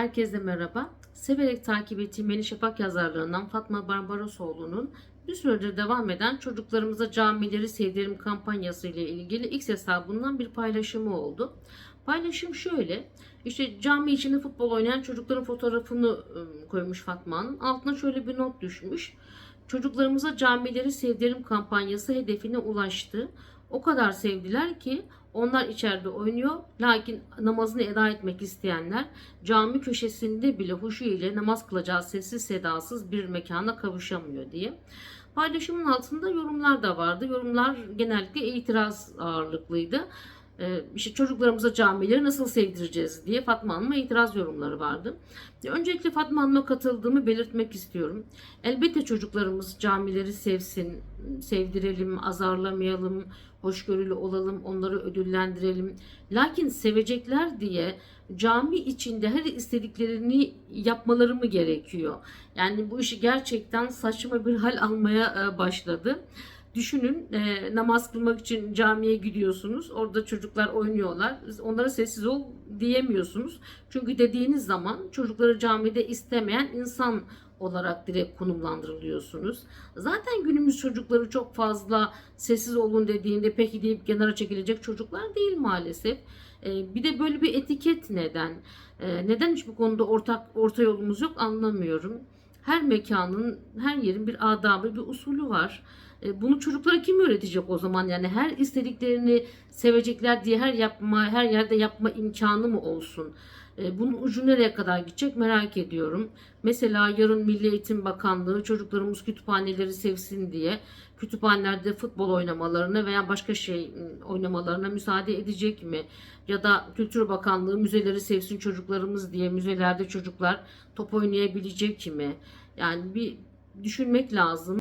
Herkese merhaba. Severek takip ettiğim Yeni Şafak yazarlarından Fatma Barbarosoğlu'nun bir süredir devam eden Çocuklarımıza Camileri Sevdirim kampanyası ile ilgili X hesabından bir paylaşımı oldu. Paylaşım şöyle. İşte cami içinde futbol oynayan çocukların fotoğrafını ıı, koymuş Fatma Hanım. Altına şöyle bir not düşmüş. Çocuklarımıza camileri sevdirim kampanyası hedefine ulaştı. O kadar sevdiler ki onlar içeride oynuyor. Lakin namazını eda etmek isteyenler cami köşesinde bile huşu ile namaz kılacağı sessiz sedasız bir mekana kavuşamıyor diye. Paylaşımın altında yorumlar da vardı. Yorumlar genellikle itiraz ağırlıklıydı. Ee, işte çocuklarımıza camileri nasıl sevdireceğiz diye Fatma Hanım'a itiraz yorumları vardı. Öncelikle Fatma Hanım'a katıldığımı belirtmek istiyorum. Elbette çocuklarımız camileri sevsin, sevdirelim, azarlamayalım, hoşgörülü olalım, onları ödüllendirelim. Lakin sevecekler diye cami içinde her istediklerini yapmaları mı gerekiyor? Yani bu işi gerçekten saçma bir hal almaya e, başladı. Düşünün e, namaz kılmak için camiye gidiyorsunuz. Orada çocuklar oynuyorlar. Onlara sessiz ol diyemiyorsunuz. Çünkü dediğiniz zaman çocukları camide istemeyen insan olarak direkt konumlandırılıyorsunuz. Zaten günümüz çocukları çok fazla sessiz olun dediğinde peki deyip kenara çekilecek çocuklar değil maalesef. E, bir de böyle bir etiket neden? E, neden hiç bu konuda ortak orta yolumuz yok anlamıyorum. Her mekanın, her yerin bir adabı, bir usulü var. E, Bunu çocuklara kim öğretecek o zaman? Yani her istediklerini sevecekler diye her yapma, her yerde yapma imkanı mı olsun? E, Bunun ucu nereye kadar gidecek merak ediyorum. Mesela yarın Milli Eğitim Bakanlığı çocuklarımız kütüphaneleri sevsin diye kütüphanelerde futbol oynamalarına veya başka şey ım, oynamalarına müsaade edecek mi? Ya da Kültür Bakanlığı müzeleri sevsin çocuklarımız diye müzelerde çocuklar top oynayabilecek mi? Yani bir düşünmek lazım.